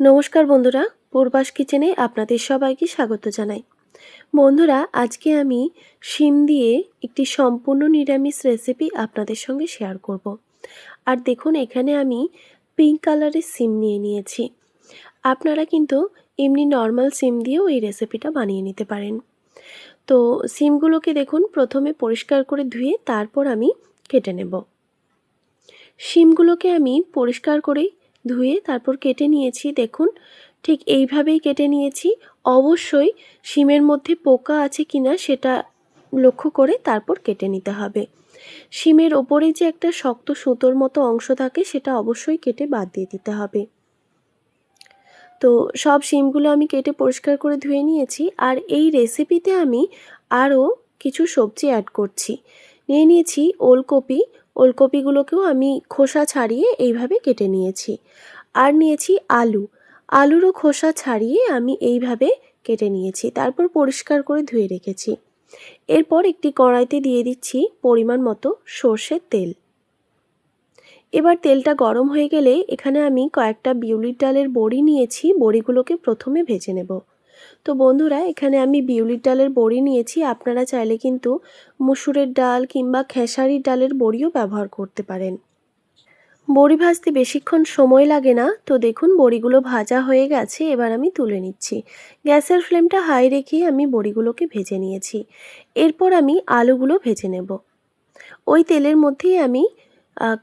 নমস্কার বন্ধুরা, পূর্বাস কিচেনে আপনাদের সবাইকে স্বাগত জানাই। বন্ধুরা, আজকে আমি শিম দিয়ে একটি সম্পূর্ণ নিরামিষ রেসিপি আপনাদের সঙ্গে শেয়ার করব। আর দেখুন, এখানে আমি পিঙ্ক কালারের সিম নিয়ে নিয়েছি। আপনারা কিন্তু এমনি নর্মাল সিম দিয়েও এই রেসিপিটা বানিয়ে নিতে পারেন। তো সিমগুলোকে দেখুন, প্রথমে পরিষ্কার করে ধুয়ে তারপর আমি কেটে নেব। শিমগুলোকে আমি পরিষ্কার করে ধুয়ে তারপর কেটে নিয়েছি, দেখুন। ঠিক এইভাবেই কেটে নিয়েছি। অবশ্যই শিমের মধ্যে পোকা আছে কিনা সেটা লক্ষ্য করে তারপর কেটে নিতে হবে। শিমের ওপরে যে একটা শক্ত সুতোর মতো অংশ থাকে সেটা অবশ্যই কেটে বাদ দিয়ে দিতে হবে। তো সব শিমগুলো আমি কেটে পরিষ্কার করে ধুয়ে নিয়েছি। আর এই রেসিপিতে আমি আরও কিছু সবজি অ্যাড করছি। নিয়ে নিয়েছি ওলকপি ওলকপিগুলোকেও আমি খোসা ছাড়িয়ে এইভাবে কেটে নিয়েছি। আর নিয়েছি আলু। আলুরও খোসা ছাড়িয়ে আমি এইভাবে কেটে নিয়েছি। তারপর পরিষ্কার করে ধুয়ে রেখেছি। এরপর একটি কড়াইতে দিয়ে দিচ্ছি পরিমাণ মতো সর্ষের তেল। এবার তেলটা গরম হয়ে গেলে এখানে আমি কয়েকটা বিউলির ডালের বড়ি নিয়েছি। বড়িগুলোকে প্রথমে ভেজে নেব। তো বন্ধুরা, এখানে আমি বিউলির ডালের বড়ি নিয়েছি। আপনারা চাইলে কিন্তু মুসুরের ডাল কিংবা খেসারির ডালের বড়িও ব্যবহার করতে পারেন। বড়ি ভাজতে বেশিক্ষণ সময় লাগে না। তো দেখুন, বড়িগুলো ভাজা হয়ে গেছে। এবার আমি তুলে নিচ্ছি। গ্যাসের ফ্লেমটা হাই রেখে আমি বড়িগুলোকে ভেজে নিয়েছি। এরপর আমি আলুগুলো ভেজে নেব। ওই তেলের মধ্যেই আমি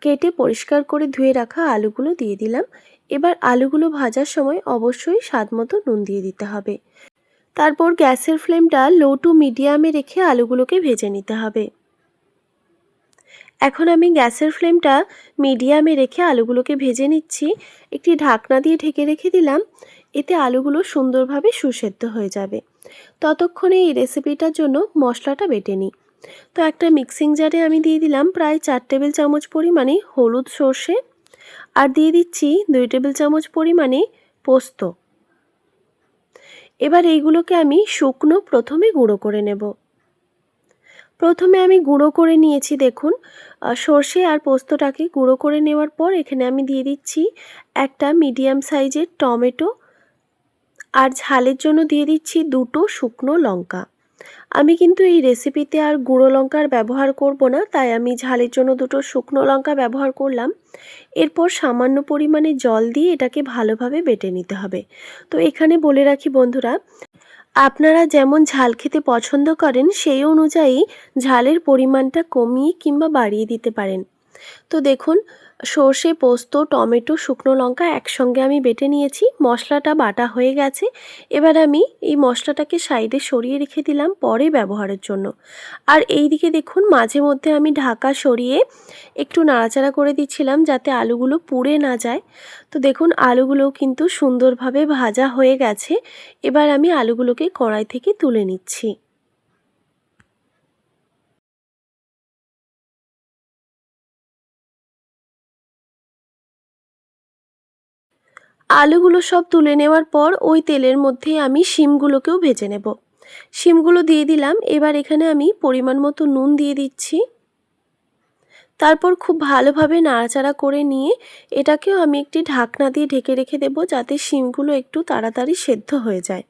কেটে পরিষ্কার করে ধুয়ে রাখা আলুগুলো দিয়ে দিলাম। এবার আলুগুলো ভাজার সময় অবশ্যই স্বাদ মতো নুন দিয়ে দিতে হবে। তারপর গ্যাসের ফ্লেমটা লো টু মিডিয়ামে রেখে আলুগুলোকে ভেজে নিতে হবে। এখন আমি গ্যাসের ফ্লেমটা মিডিয়ামে রেখে আলুগুলোকে ভেজে নিচ্ছি। একটি ঢাকনা দিয়ে ঢেকে রেখে দিলাম। এতে আলুগুলো সুন্দরভাবে সুসেদ্ধ হয়ে যাবে। ততক্ষণে এই রেসিপিটার জন্য মশলাটা বেটে নিই। তো একটা মিক্সিং জারে আমি দিয়ে দিলাম প্রায় চার টেবিল চামচ পরিমাণে হলুদ সর্ষে। আর দিয়ে দিচ্ছি দুই টেবিল চামচ পরিমাণে পোস্ত। এবার এইগুলোকে আমি শুকনো প্রথমে গুঁড়ো করে নেব। প্রথমে আমি গুঁড়ো করে নিয়েছি, দেখুন সর্ষে আর পোস্তটাকে গুঁড়ো করে নেওয়ার পর এখানে আমি দিয়ে দিচ্ছি একটা মিডিয়াম সাইজের টমেটো। আর ঝালের জন্য দিয়ে দিচ্ছি দুটো শুকনো লঙ্কা। আমি কিন্তু এই রেসিপিতে আর গুঁড়ো লঙ্কার ব্যবহার করব না, তাই আমি ঝালের জন্য দুটো শুকনো লঙ্কা ব্যবহার করলাম। এরপর সামান্য পরিমাণে জল দিয়ে এটাকে ভালোভাবে বেটে নিতে হবে। তো এখানে বলে রাখি বন্ধুরা, আপনারা যেমন ঝাল খেতে পছন্দ করেন, সেই অনুযায়ী ঝালের পরিমাণটা কমিয়ে কিংবা বাড়িয়ে দিতে পারেন। তো দেখুন সর্ষে, পোস্ত, টমেটো, শুকনো লঙ্কা একসঙ্গে আমি বেটে নিয়েছি। মশলাটা বাটা হয়ে গেছে। এবার আমি এই মশলাটাকে সাইডে সরিয়ে রেখে দিলাম পরে ব্যবহারের জন্য। আর এই দিকে দেখুন, মাঝে মধ্যে আমি ঢাকা সরিয়ে একটু নাড়াচাড়া করে দিচ্ছিলাম যাতে আলুগুলো পুড়ে না যায়। তো দেখুন আলুগুলো কিন্তু সুন্দরভাবে ভাজা হয়ে গেছে। এবার আমি আলুগুলোকে কড়াই থেকে তুলে নিচ্ছি। আলুগুলো সব তুলে নেওয়ার পর ওই তেলের মধ্যে আমি শিমগুলোকেও ভেজে নেব। শিমগুলো দিয়ে দিলাম, এবার এখানে আমি পরিমাণ মতো নুন দিয়ে দিচ্ছি। তারপর খুব ভালোভাবে নাড়াচাড়া করে নিয়ে এটাকেও আমি একটি ঢাকনা দিয়ে ঢেকে রেখে দেব যাতে শিমগুলো একটু তাড়াতাড়ি সেদ্ধ হয়ে যায়।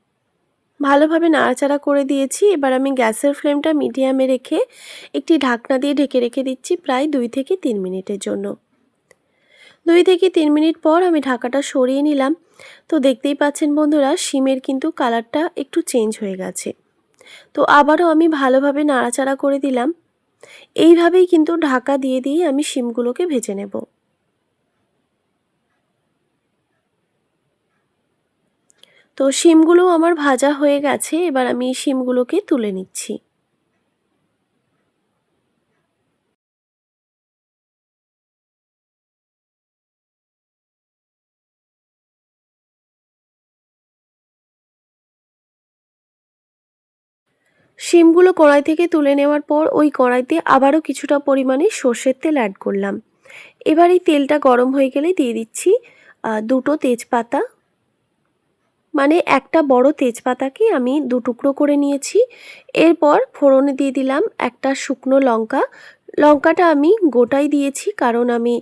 ভালোভাবে নাড়াচাড়া করে দিয়েছি, এবার আমি গ্যাসের ফ্লেমটা মিডিয়ামে রেখে একটি ঢাকনা দিয়ে ঢেকে রেখে দিচ্ছি প্রায় দুই থেকে তিন মিনিটের জন্য। দুই থেকে তিন মিনিট পর আমি ঢাকাটা সরিয়ে নিলাম। তো দেখতেই পাচ্ছেন বন্ধুরা শিমের কিন্তু কালারটা একটু চেঞ্জ হয়ে গেছে। তো আবারও আমি ভালোভাবে নাড়াচাড়া করে দিলাম। এইভাবেই কিন্তু ঢাকা দিয়ে দিয়ে আমি শিমগুলোকে ভেজে নেব। তো শিমগুলো আমার ভাজা হয়ে গেছে, এবার আমি শিমগুলোকে তুলে নিচ্ছি। শিমগুলো কড়াই থেকে তুলে নেওয়ার পর ওই কড়াইতে আবারও কিছুটা পরিমাণে সর্ষের তেল অ্যাড করলাম। এবার এই তেলটা গরম হয়ে গেলে দিয়ে দিচ্ছি দুটো তেজপাতা। মানে একটা বড় তেজপাতাকে আমি দু টুকরো করে নিয়েছি। এরপর ফোড়নে দিয়ে দিলাম একটা শুকনো লঙ্কা। লঙ্কাটা আমি গোটাই দিয়েছি কারণ আমি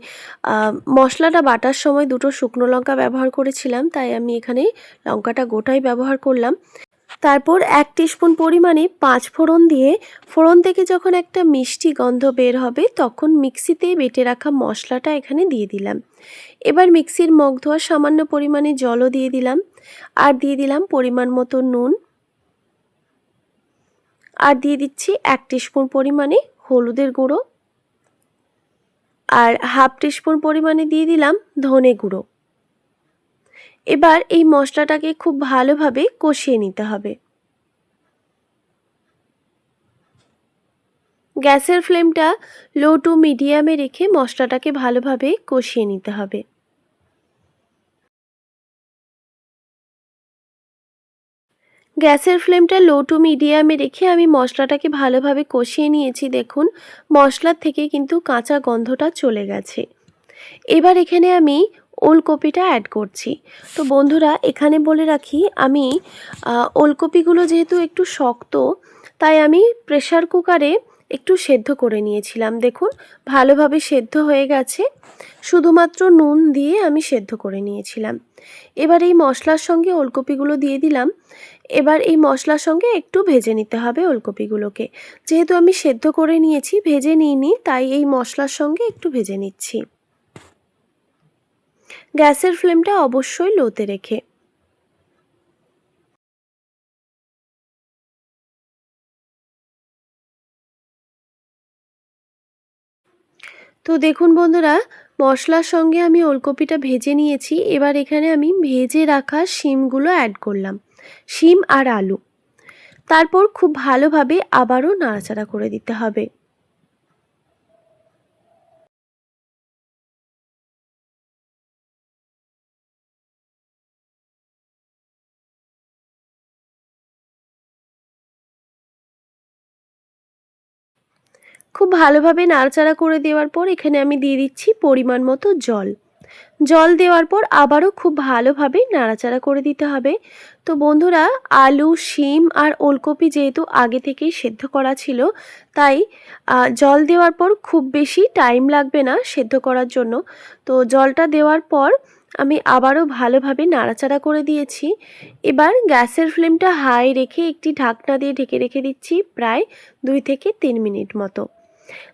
মশলাটা বাটার সময় দুটো শুকনো লঙ্কা ব্যবহার করেছিলাম, তাই আমি এখানে লঙ্কাটা গোটাই ব্যবহার করলাম। তারপর এক টিস্পুন পরিমাণে পাঁচ ফোড়ন দিয়ে, ফোড়ন থেকে যখন একটা মিষ্টি গন্ধ বের হবে, তখন মিক্সিতে বেটে রাখা মশলাটা এখানে দিয়ে দিলাম। এবার মিক্সির মগ ধোয়া সামান্য পরিমাণে জলও দিয়ে দিলাম। আর দিয়ে দিলাম পরিমাণ মতো নুন। আর দিয়ে দিচ্ছি এক টিস্পুন পরিমাণে হলুদের গুঁড়ো। আর হাফ টিস্পুন পরিমাণে দিয়ে দিলাম ধনে গুঁড়ো। এবার এই মশলাটাকে খুব ভালোভাবে কষিয়ে নিতে হবে। গ্যাসের ফ্লেমটা লো টু মিডিয়ামে রেখে মশলাটাকে ভালোভাবে কষিয়ে নিতে হবে। গ্যাসের ফ্লেমটা লো টু মিডিয়ামে রেখে আমি মশলাটাকে ভালোভাবে কষিয়ে নিয়েছি, দেখুন। মশলার থেকে কিন্তু কাঁচা গন্ধটা চলে গেছে। এবার এখানে আমি ওলকপিটা অ্যাড করছি। তো বন্ধুরা, এখানে বলে রাখি, আমি ওলকপিগুলো যেহেতু একটু শক্ত, তাই আমি প্রেশার কুকারে একটু সেদ্ধ করে নিয়েছিলাম। দেখুন, ভালোভাবে সেদ্ধ হয়ে গেছে। শুধুমাত্র নুন দিয়ে আমি সেদ্ধ করে নিয়েছিলাম। এবার এই মশলার সঙ্গে ওলকপিগুলো দিয়ে দিলাম। এবার এই মশলার সঙ্গে একটু ভেজে নিতে হবে ওলকপিগুলোকে। যেহেতু আমি সেদ্ধ করে নিয়েছি, ভেজে নিইনি, তাই এই মশলার সঙ্গে একটু ভেজে নিচ্ছি। গ্যাসের ফ্লেমটা অবশ্যই লোতে রেখে। তো দেখুন বন্ধুরা, মশলার সঙ্গে আমি ওলকপিটা ভেজে নিয়েছি। এবার এখানে আমি ভেজে রাখা শিমগুলো অ্যাড করলাম, শিম আর আলু। তারপর খুব ভালোভাবে আবারও নাড়াচাড়া করে দিতে হবে। খুব ভালোভাবে নাড়াচাড়া করে দেওয়ার পর এখানে আমি দিয়ে দিচ্ছি পরিমাণ মতো জল। জল দেওয়ার পর আবারও খুব ভালোভাবে নাড়াচাড়া করে দিতে হবে। তো বন্ধুরা, আলু, শিম আর ওলকপি যেহেতু আগে থেকেই সেদ্ধ করা ছিল, তাই জল দেওয়ার পর খুব বেশি টাইম লাগবে না সেদ্ধ করার জন্য। তো জলটা দেওয়ার পর আমি আবারও ভালোভাবে নাড়াচাড়া করে দিয়েছি। এবার গ্যাসের ফ্লেমটা হাই রেখে একটি ঢাকনা দিয়ে ঢেকে রেখে দিচ্ছি প্রায় দুই থেকে তিন মিনিট মতো।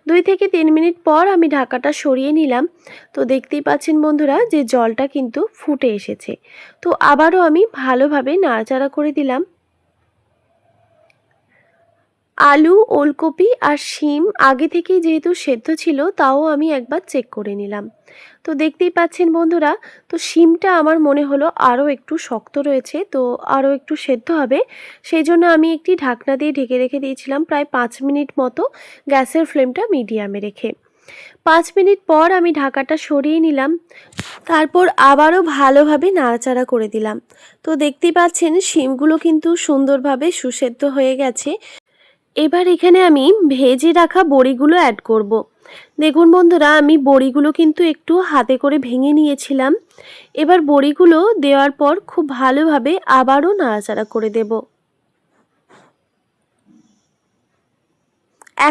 দুই থেকে তিন মিনিট পর আমি ঢাকাটা সরিয়ে নিলাম। তো দেখতেই পাচ্ছেন বন্ধুরা যে জলটা কিন্তু ফুটে এসেছে। তো আবারও আমি ভালোভাবে নাড়াচাড়া করে দিলাম। আলু, ওলকপি আর শিম আগে থেকেই যেহেতু সেদ্ধ ছিল, তাও আমি একবার চেক করে নিলাম। তো দেখতেই পাচ্ছেন বন্ধুরা, তো শিমটা আমার মনে হলো আরও একটু শক্ত রয়েছে, তো আরও একটু সেদ্ধ হবে। সেই জন্য আমি একটি ঢাকনা দিয়ে ঢেকে রেখে দিয়েছিলাম প্রায় পাঁচ মিনিট মতো গ্যাসের ফ্লেমটা মিডিয়ামে রেখে। পাঁচ মিনিট পর আমি ঢাকাটা সরিয়ে নিলাম, তারপর আবারও ভালোভাবে নাড়াচাড়া করে দিলাম। তো দেখতেই পাচ্ছেন শিমগুলো কিন্তু সুন্দরভাবে সুসেদ্ধ হয়ে গেছে। এবার এখানে আমি ভেজে রাখা বড়িগুলো অ্যাড করব। দেখুন বন্ধুরা, আমি বড়িগুলো কিন্তু একটু হাতে করে ভেঙে নিয়েছিলাম। এবার বড়িগুলো দেওয়ার পর খুব ভালোভাবে আবারও নাড়াচাড়া করে দেব।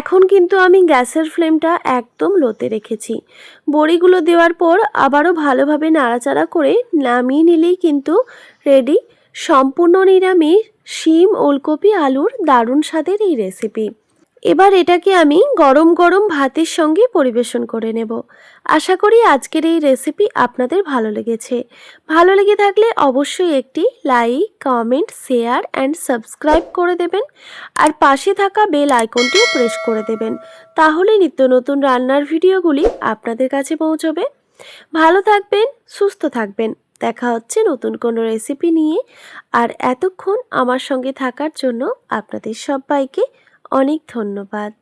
এখন কিন্তু আমি গ্যাসের ফ্লেমটা একদম লোতে রেখেছি। বড়িগুলো দেওয়ার পর আবারও ভালোভাবে নাড়াচাড়া করে নামিয়ে নিলেই কিন্তু রেডি। সম্পূর্ণ নিরামিষ, শিম, ওলকপি, আলুর দারুণ স্বাদের এই রেসিপি। এবার এটাকে আমি গরম গরম ভাতের সঙ্গে পরিবেশন করে নেব। আশা করি আজকের এই রেসিপি আপনাদের ভালো লেগেছে। ভালো লেগে থাকলে অবশ্যই একটি like comment share and subscribe করে দেবেন। আর পাশে থাকা বেল আইকনটিও প্রেস করে দেবেন। তাহলে নিত্য নতুন রান্নার ভিডিওগুলি আপনাদের কাছে পৌঁছবে। ভালো থাকবেন, সুস্থ থাকবেন। দেখা হচ্ছে নতুন কোনো রেসিপি নিয়ে। আর এতক্ষণ আমার সঙ্গে থাকার জন্য আপনাদের সবাইকে অনেক ধন্যবাদ।